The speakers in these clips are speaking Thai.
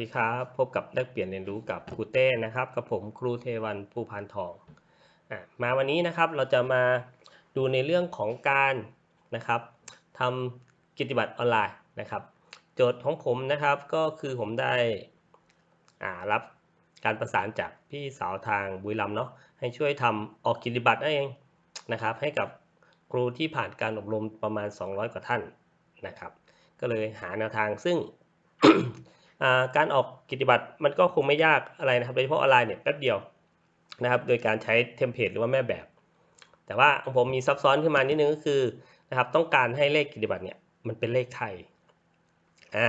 ดีครับ พบกับแลกเปลี่ยนเรียนรู้กับครูเต้นะครับ กับผมครูเทวันภูพานทองอมาวันนี้นะครับเราจะมาดูในเรื่องของการนะครับทำกิจบัตรออนไลน์นะครับ โจทย์ของผมนะครับก็คือผมได้รับการประสานจากพี่สาวทางบุรีรัมย์เนาะให้ช่วยทำออกกิจบัตรนั่นเองนะครับ ให้กับครูที่ผ่านการอบรมประมาณ 200 กว่าท่านนะครับ ก็เลยหาแนวทางซึ่ง การออกกิจบัตรมันก็คงไม่ยากอะไรนะครับ โดยเฉพาะออนไลน์เนี่ยแป๊บเดียวนะครับ โดยการใช้เทมเพลตหรือว่าแม่แบบ แต่ว่าของผมมีซับซ้อนขึ้นมานิดนึงก็คือนะครับต้องการให้เลขกิจบัตรเนี่ยมันเป็นเลขไทยอ่า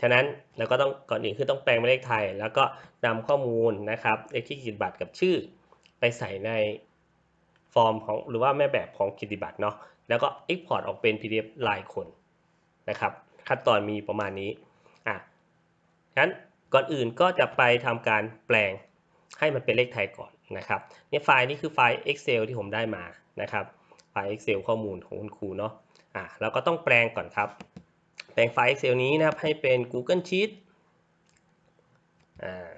ฉะนั้นเราก็ต้องก่อนอื่นคือต้องแปลงเป็นเลขไทย แล้วก็นำข้อมูลนะครับเลขที่กิจบัตรกับชื่อ ไปใส่ในฟอร์มของหรือว่าแม่แบบของกิจบัตรเนาะแล้วก็ Export ออกเป็น PDF ลายคนนะครับ ขั้นตอนมีประมาณนี้ งั้นก่อนอื่นก็จะไปทำการแปลงให้มันเป็นเลขไทยก่อนนะครับเนี่ยไฟล์นี้คือไฟล์ Excel ที่ผมได้มานะครับไฟล์ Excel ข้อมูลของคุณครูเนาะอะเราก็ต้องแปลงก่อนครับ แปลงไฟล์ Excel นี้นะครับให้เป็น Google Sheet อ่า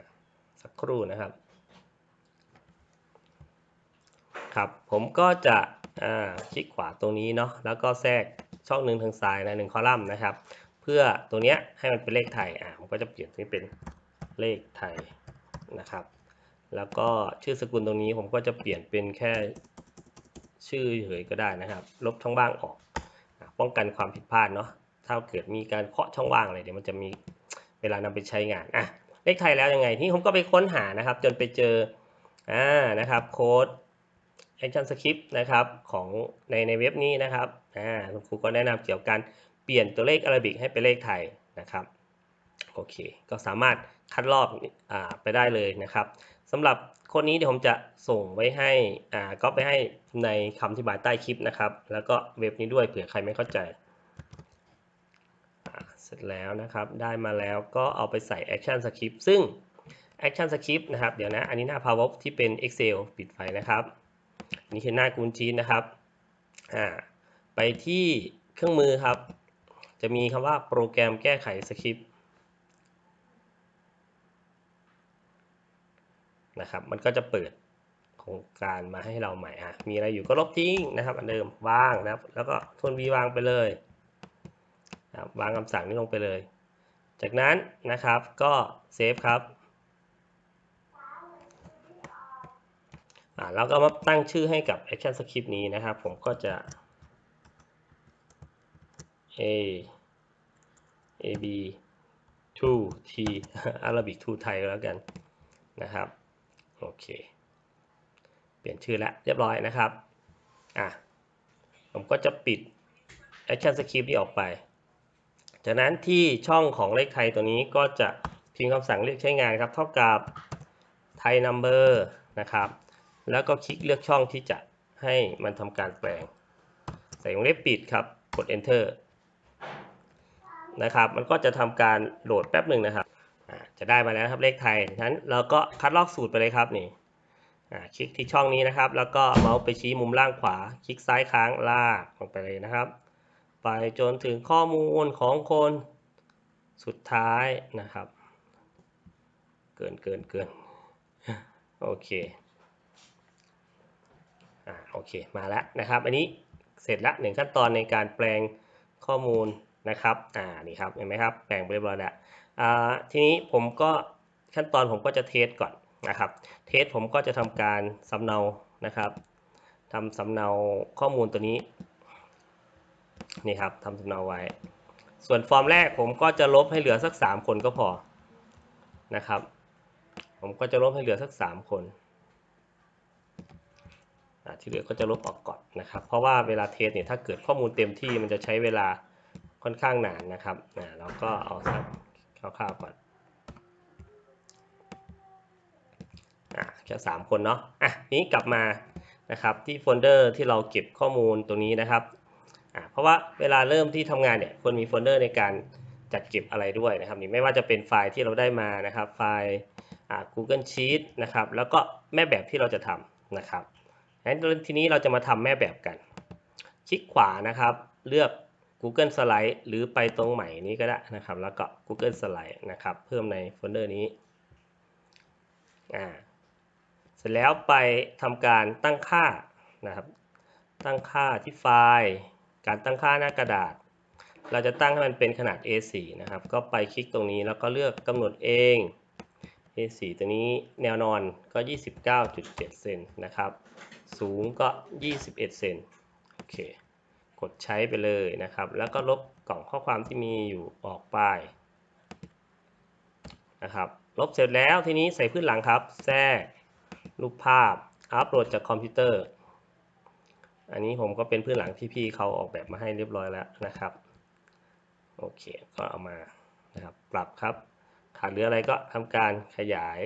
สักครู่นะครับครับผมก็จะอ่าคลิกขวาตรงนี้เนาะแล้วก็แทรกช่องหนึ่งทางซ้ายนะหนึ่งคอลัมน์นะครับ เพื่อตัวเนี้ยให้มันเป็นเลขไทยอะผมก็จะเปลี่ยนตรงนี้เป็นเลขไทยนะครับ แล้วก็ชื่อสกุลตรงนี้ผมก็จะเปลี่ยนเป็นแค่ชื่อเฉยก็ได้นะครับ ลบช่องว่างออก ป้องกันความผิดพลาดเนาะถ้าเกิดมีการเคาะช่องว่างอะไรเดี๋ยวมันจะมีเวลานำไปใช้งานอะเลขไทยแล้วยังไงที่ผมก็ไปค้นหานะครับ จนไปเจออ่านะครับโค้ด Action Script นะครับของในในเว็บนี้นะครับอ่าคุณครูก็แนะนำเกี่ยวกับการ เปลี่ยนตัวเลขอาราบิกให้เป็นเลขไทยนะครับโอเคก็สามารถคัดลอกอไปได้เลยนะครับสำหรับคนนี้เดี๋ยวผมจะส่งไว้ให้อ่าก็ไปให้ในคำอธิบายใต้คลิปนะครับ แล้วก็เว็บนี้ด้วยเผื่อใครไม่เข้าใจ เสร็จแล้วนะครับได้มาแล้วก็เอาไปใส่ Action Script ซึ่ง Action Script นะครับเดี๋ยวนะอันนี้หน้า Power ที่เป็น Excel ปิดไฟนะครับนนี่คือหน้ากูนชีนนะครับอ่าไปที่เครื่องมือครับ จะมีคำว่าโปรแกรมแก้ไขสคริปต์นะครับ มันก็จะเปิดโครงการมาให้เราใหม่อะ มีอะไรอยู่ก็ลบทิ้งนะครับ อันเดิมวางนะครับ แล้วก็ทวนวีวางไปเลยนะครับวางคำสั่งนี้ลงไปเลย จากนั้นนะครับก็เซฟครับอ่าแล้วก็มาตั้งชื่อให้กับ Action Script นี้นะครับ ผมก็จะ A A B 2 T Arabic 2ไทยแล้วกันนะครับ โอเค เปลี่ยนชื่อแล้วเรียบร้อยนะครับ อะ ผมก็จะปิด Action Script นี้ออกไป จากนั้นที่ช่องของเลขไทยตัวนี้ก็จะพิมพ์คำสั่งเรียกใช้งานครับ เท่ากับ Thai Number นะครับ แล้วก็คลิกเลือกช่องที่จะให้มันทำการแปลง ใส่วงเล็บปิดครับ กด Enter นะครับ มันก็จะทำการโหลดแป๊บหนึ่งนะครับจะได้มาแล้วครับเลขไทยฉะนั้นเราก็คัดลอกสูตรไปเลยครับนี่คลิกที่ช่องนี้นะครับ แล้วก็เมาส์ไปชี้มุมล่างขวา คลิกซ้ายค้างลากลงไปเลยนะครับ ไปจนถึงข้อมูลของคนสุดท้ายนะครับ เกินเกินเกินโอเคอ่าโอเคมาแล้วนะครับ อันนี้เสร็จล้วหนึ่งขั้นตอนในการแปลงข้อมูล นะครับ อ่า นี่ครับ เห็นไหมครับแปลงเรียบร้อยแล้วอ่า ทีนี้ผมก็ขั้นตอนผมก็จะเทสก่อนนะครับ เทสผมก็จะทำการสำเนา นะครับทำสำเนาข้อมูลตัวนี้ นี่ครับทำสำเนาไว้ ส่วนฟอร์มแรกผมก็จะลบให้เหลือสัก 3 คนก็พอ นะครับ ผมก็จะลบให้เหลือสัก 3 คนที่เหลือก็จะลบออกก่อนนะครับ เพราะว่าเวลาเทสเนี่ยถ้าเกิดข้อมูลเต็มที่มันจะใช้เวลา ค่อนข้างนานนะครับนะเราก็เอาสักคร่าวๆก่อนอะแค่สามคนเนาะอะนี้กลับมานะครับที่โฟลเดอร์ที่เราเก็บข้อมูลตัวนี้นะครับอะเพราะว่าเวลาเริ่มที่ทำงานเนี่ยควรมีโฟลเดอร์ในการจัดเก็บอะไรด้วยนะครับนี่ไม่ว่าจะเป็นไฟล์ที่เราได้มานะครับ ไฟล์อ่า Google Sheet นะครับ แล้วก็แม่แบบที่เราจะทำนะครับงั้นทีนี้เราจะมาทำแม่แบบกัน คลิกขวานะครับ เลือก Google Slide หรือไปตรงใหม่นี้ก็ได้นะครับ แล้วก็ Google Slide นะครับ เพิ่มในโฟลเดอร์นี้อ่าเสร็จแล้วไปทำการตั้งค่านะครับ ตั้งค่าที่ไฟล์ การตั้งค่าหน้ากระดาษ เราจะตั้งให้มันเป็นขนาด A4 นะครับ ก็ไปคลิกตรงนี้แล้วก็เลือกกำหนดเอง A4 ตัวนี้แนวนอนก็ 29.7 เซนนะครับ สูงก็ 21 เซนโอเค กดใช้ไปเลยนะครับ แล้วก็ลบกล่องข้อความที่มีอยู่ออกไปนะครับ ลบเสร็จแล้วทีนี้ใส่พื้นหลังครับ แทรกรูปภาพอัปโหลดจากคอมพิวเตอร์ อันนี้ผมก็เป็นพื้นหลังที่พี่เขาออกแบบมาให้เรียบร้อยแล้วนะครับโอเคก็เอามานะครับปรับครับ ขาดเหลืออะไรก็ทำการขยาย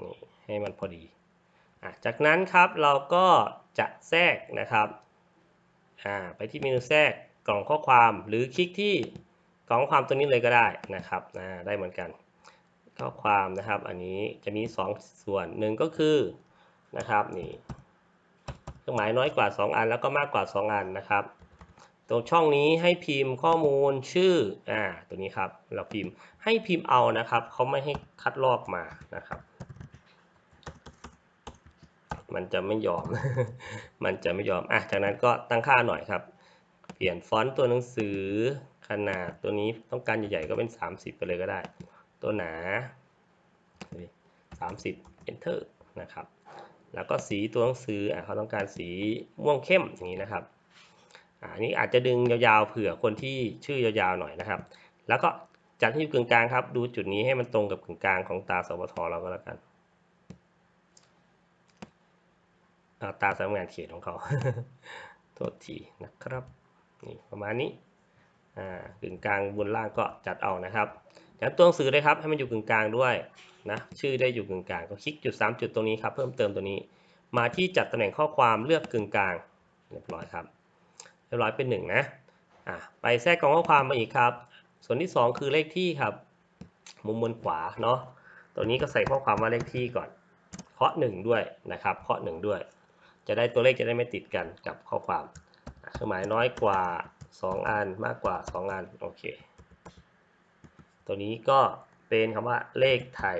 นี่ให้มันพอดีอะจากนั้นครับเราก็ จะแทรกนะครับไปที่เมนูแทรกกล่องข้อความหรือคลิกที่กล่องข้อความตัวนี้เลยก็ได้นะครับได้เหมือนกัน ข้อความนะครับอันนี้จะมี 2 ส่วนหนึ่งก็คือนะครับนี่เครื่องหมายน้อยกว่า 2 อันแล้วก็มากกว่า 2 อันนะครับ ตรงช่องนี้ให้พิมพ์ข้อมูลชื่ออ่าตัวนี้ครับเราพิมพ์ให้พิมพ์เอานะครับเขาไม่ให้คัดลอกมานะครับ มันจะไม่ยอม มันจะไม่ยอม อะ จากนั้นก็ตั้งค่าหน่อยครับ เปลี่ยนฟอนต์ตัวหนังสือขนาดตัวนี้ต้องการใหญ่ๆก็เป็น 30 ไปเลยก็ได้ ตัวหนา 30 enter นะครับ แล้วก็สีตัวหนังสืออะเขาต้องการสีม่วงเข้มอย่างนี้นะครับอันนี้อาจจะดึงยาวๆเผื่อคนที่ชื่อยาวๆหน่อยนะครับ แล้วก็จัดให้อยู่กึ่งกลางครับ ดูจุดนี้ให้มันตรงกับกึ่งกลางของตาสปทเราก็แล้วกัน เอาตาสำนักงานเขตของเขา โทษทีนะครับ นี่ประมาณนี้อ่ากึ่งกลางบนล่างก็จัดเอานะครับจากตัวหนังสือเลยครับให้มันอยู่กึ่งกลางด้วยนะชื่อได้อยู่กึ่งกลางก็คลิกจุด 3 จุดตรงนี้ครับเพิ่มเติมตัวนี้ มาที่จัดตำแหน่งข้อความเลือกกึ่งกลางเรียบร้อยครับเรียบร้อยเป็นหนึ่งนะอะไปแทรกกองข้อความมาอีกครับ ส่วนที่ 2 คือเลขที่ครับ มุมบนขวาเนาะตัวนี้ก็ใส่ข้อความว่าเลขที่ก่อนเคาะ1ด้วยนะครับเคาะ1ด้วย จะได้ตัวเลขจะได้ไม่ติดกันกับข้อความเครื่องหมายน้อยกว่า 2 อันมากกว่า 2 อันโอเค ตัวนี้ก็เป็นคำว่าเลขไทย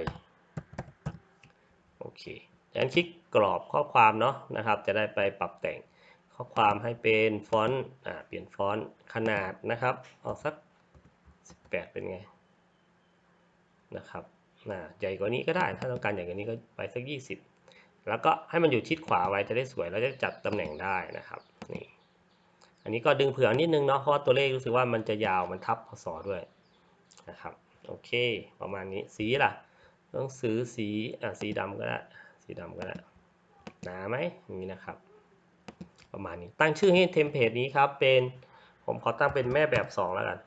โอเคดังนั้นคลิกกรอบข้อความเนาะนะครับ จะได้ไปปรับแต่งข้อความให้เป็นฟอนต์อ่าเปลี่ยนฟอนต์ขนาดนะครับเอาสัก 18 เป็นไงนะครับใหญ่กว่านี้ก็ได้ ถ้าต้องการใหญ่กว่านี้ก็ไปสัก 20 แล้วก็ให้มันอยู่ชิดขวาไว้จะได้สวยแล้วจะจัดตำแหน่งได้นะครับนี่อันนี้ก็ดึงเผื่อนิดนึงเนาะเพราะว่าตัวเลขรู้สึกว่ามันจะยาวมันทับพศด้วยนะครับโอเค ประมาณนี้สีล่ะต้องซื้อสีอะสีดำก็ได้สีดำก็ได้หนาไหมนี้นะครับ ประมาณนี้ตั้งชื่อให้เทมเพลตนี้ครับเป็นผมขอตั้งเป็นแม่แบบ 2 แล้วกัน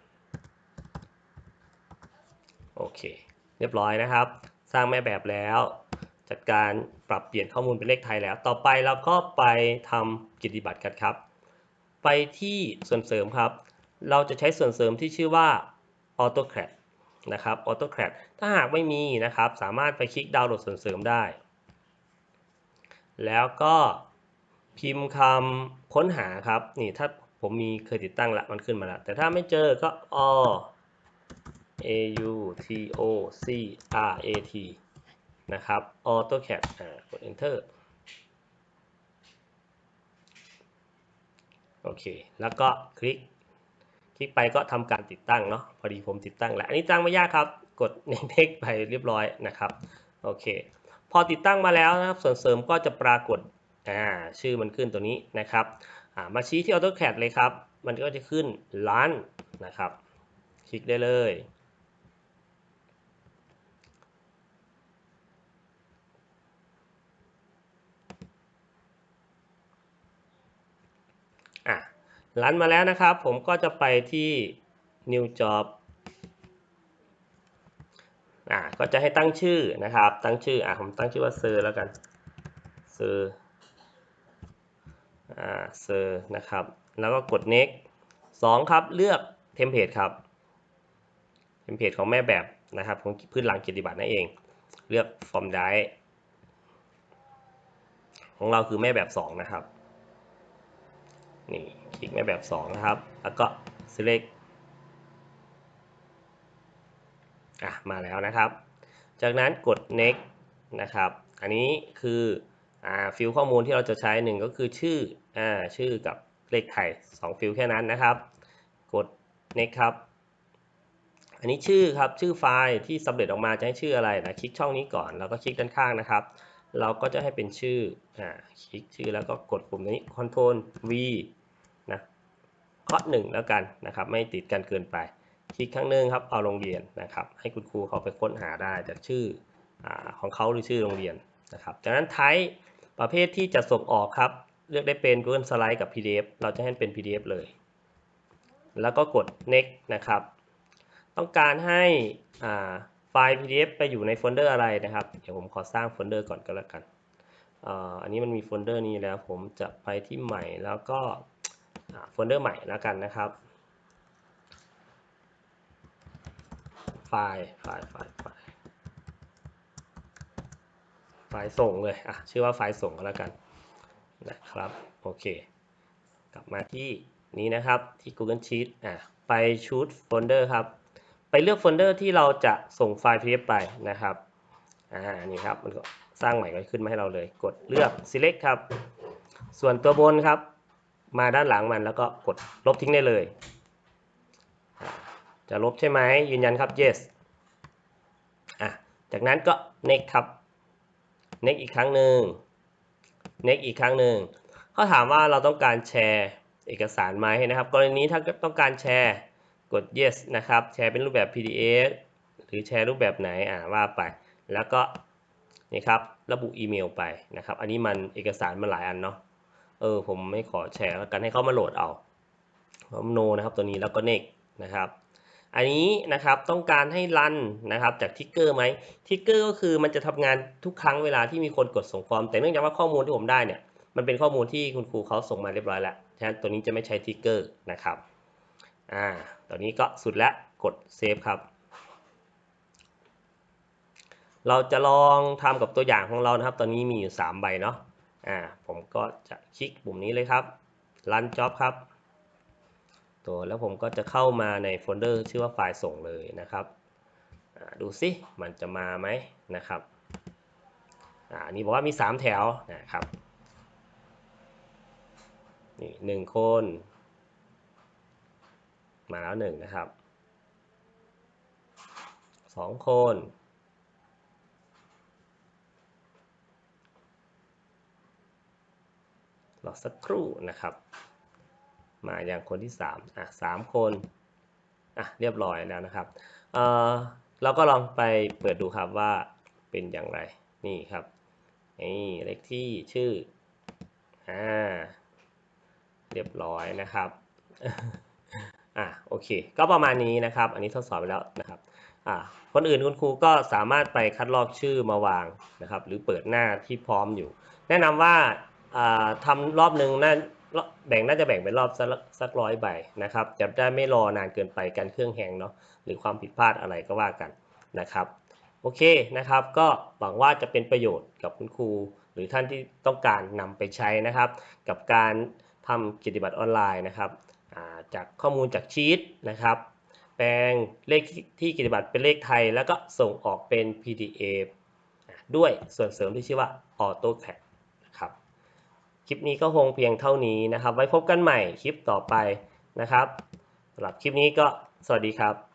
โอเค เรียบร้อยนะครับ สร้างแม่แบบแล้ว จัดการปรับเปลี่ยนข้อมูลเป็นเลขไทยแล้ว ต่อไปเราก็ไปทำกิจบัตรกันครับ ไปที่ส่วนเสริมครับ เราจะใช้ส่วนเสริมที่ชื่อว่า AutoCAD นะครับ AutoCAD ถ้าหากไม่มีนะครับ สามารถไปคลิกดาวน์โหลดส่วนเสริมได้ แล้วก็พิมพ์คำค้นหาครับ นี่ถ้าผมมีเคยติดตั้งละมันขึ้นมาล้วแต่ถ้าไม่เจอก็ a a u t o c r a t นะครับ AutoCAD อ่ากด Enter โอเค แล้วก็คลิก คลิกไปก็ทำการติดตั้งเนาะ พอดีผมติดตั้งแล้ว อันนี้ตั้งไม่ยากครับ กด next ไปเรียบร้อยนะครับ โอเค พอติดตั้งมาแล้วนะครับ ส่วนเสริมก็จะปรากฏ อ่า ชื่อมันขึ้นตัวนี้นะครับ อ่า มาชี้ที่ AutoCAD เลยครับ มันก็จะขึ้นล้านนะครับ คลิกได้เลย อะ รันมาแล้วนะครับ ผมก็จะไปที่ new job อะก็จะให้ตั้งชื่อนะครับ ตั้งชื่ออะผมตั้งชื่อว่าเซอร์แล้วกันเซอร์อ่าเซอร์นะครับ แล้วก็กด next สองครับ เลือกเทมเพลตครับเทมเพลตของแม่แบบนะครับของพื้นหลังกิจบัตรนั่นเอง เลือก form die ของเราคือแม่แบบ 2 นะครับ นี่คลิกในแบบ 2 นะครับ แล้วก็ select อะมาแล้วนะครับ จากนั้นกด next นะครับ อันนี้คืออ่าฟิลข้อมูลที่เราจะใช้หนึ่งก็คือชื่ออ่าชื่อกับเลขไทย2ฟิลแค่นั้นนะครับ กด next ครับ อันนี้ชื่อครับชื่อไฟล์ที่สำเร็จออกมาจะให้ชื่ออะไรนะคลิกช่องนี้ก่อนแล้วก็คลิกด้านข้างนะครับเราก็จะให้เป็นชื่อ อ่า คลิกชื่อแล้วก็กดปุ่มนี้ Ctrl V เคาะหนึ่งแล้วกันนะครับ ไม่ติดกันเกินไป คลิกครั้งหนึ่งครับ เอาโรงเรียนนะครับ ให้คุณครูเขาไปค้นหาได้จากชื่ออของเขาหรือชื่อโรงเรียนนะครับ จากนั้นไทป์ประเภทที่จะส่งออกครับ เลือกได้เป็น Google Slide กับ PDF เราจะให้เป็น PDF เลย แล้วก็กด next นะครับ ต้องการให้ไฟล์ PDF ไปอยู่ในโฟลเดอร์อะไรนะครับ เดี๋ยวผมขอสร้างโฟลเดอร์ก่อนก็แล้วกัน อันนี้มันมีโฟลเดอร์นี้แล้วผมจะไปที่ใหม่แล้วก็ โฟลเดอร์ใหม่แล้วกันนะครับ ไฟล์ไฟล์ไฟล์ไฟล์ไฟล์ส่งเลยอะชื่อว่าไฟล์ส่งก็แล้วกันนะครับ โอเค กลับมาที่นี้นะครับที่ Google Sheet อะไปชุดโฟลเดอร์ครับ ไปเลือกโฟลเดอร์ที่เราจะส่งไฟล์ PDF ไปนะครับอ่านี่ครับมันก็สร้างใหม่ก็ขึ้นมาให้เราเลย กดเลือก select ครับ ส่วนตัวบนครับ มาด้านหลังมันแล้วก็กดลบทิ้งได้เลย จะลบใช่ไหมยืนยันครับ yes อะจากนั้นก็ next ครับ next อีกครั้งหนึ่ง next อีกครั้งหนึ่งเขาถามว่าเราต้องการแชร์เอกสารไหมนะครับ กรณีนี้ถ้าต้องการแชร์กด yes นะครับ แชร์เป็นรูปแบบ PDF หรือแชร์รูปแบบไหนอ่าว่าไป แล้วก็นี่ครับระบุอีเมลไปนะครับ อันนี้มันเอกสารมันหลายอันเนาะ เออผมไม่ขอแชร์แล้วกันให้เขามาโหลดเอาผมโนนะครับตัวนี้แล้วก็ next นะครับ อันนี้นะครับต้องการให้รันนะครับจากทิกเกอร์ไหมทิกเกอร์ก็คือมันจะทำงานทุกครั้งเวลาที่มีคนกดส่งฟอร์ม แต่เนื่องจากว่าข้อมูลที่ผมได้เนี่ยมันเป็นข้อมูลที่คุณครูเขาส่งมาเรียบร้อยแล้วฉะนั้นตัวนี้จะไม่ใช้ทิกเกอร์นะครับอ่าตอนนี้ก็สุดแล้วกดเซฟครับ เราจะลองทำกับตัวอย่างของเรานะครับ ตอนนี้มีอยู่ 3 ใบเนาะ อ่าผมก็จะคลิกปุ่มนี้เลยครับ Run Job ครับ ตัวแล้วผมก็จะเข้ามาในโฟลเดอร์ชื่อว่าไฟล์ส่งเลยนะครับดูสิมันจะมาไหมนะครับอ่านี่บอกว่ามี 3 แถวนะครับนี่หนึ่งคน มาแล้วหนึ่งนะครับสองคน รอสักครู่นะครับ มาอย่างคนที่3อะสามคนอะเรียบร้อยแล้วนะครับเออเราก็ลองไปเปิดดูครับว่าเป็นอย่างไรนี่ครับนี่เลขที่ชื่ออ่าเรียบร้อยนะครับอะโอเค ก็ประมาณนี้นะครับ อันนี้ทดสอบไปแล้วนะครับอ่าคนอื่นคุณครูก็สามารถไปคัดลอกชื่อมาวางนะครับ หรือเปิดหน้าที่พร้อมอยู่ แนะนำว่า ทำรอบหนึ่งน่าแบ่งน่าจะแบ่งเป็นรอบสักสักร้อยใบนะครับ จะได้ไม่รอนานเกินไปการเครื่องแหงเนาะหรือความผิดพลาดอะไรก็ว่ากันนะครับ โอเคนะครับ ก็หวังว่าจะเป็นประโยชน์กับคุณครู หรือท่านที่ต้องการนำไปใช้นะครับ กับการทำกิจบัตรออนไลน์นะครับาจากข้อมูลจากชีตนะครับ แปลงเลขที่กิจบัตรเป็นเลขไทย แล้วก็ส่งออกเป็น PDF ด้วยส่วนเสริมที่ชื่อว่า AutoCAD นะครับค ลิปนี้ก็คงเพียงเท่านี้นะครับ ไว้พบกันใหม่คลิปต่อไปนะครับสำหรับคลิปนี้ก็สวัสดีครับ